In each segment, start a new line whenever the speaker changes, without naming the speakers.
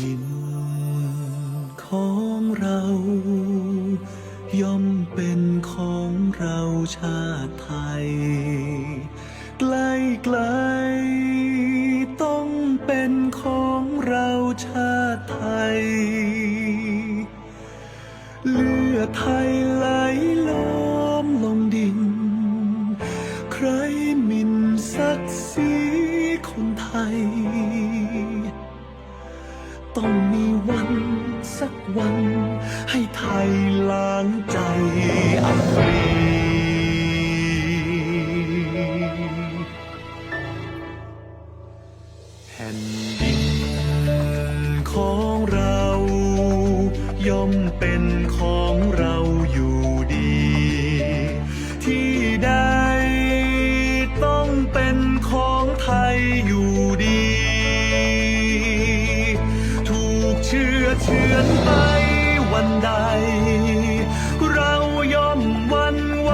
ดินของเรา ย่อมเป็นของเราชาติไทยใกล้ไกลๆต้องเป็นของเราชาติไทย เลือดไทยไหลล้อมลงดิน ใครมิ่นศักดิ์ศรีคนไทย ต้องมีวันสักวัน ให้ไทยล้างใจอับปรีแผ่นดินของเรา ย่อมเป็นของเรา อเชือนไปวันใด เราย่อมวันไหว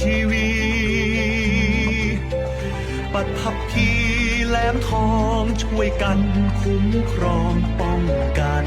ชีวีปัทภีแหลมทองช่วยกันคุ้มครองป้องกัน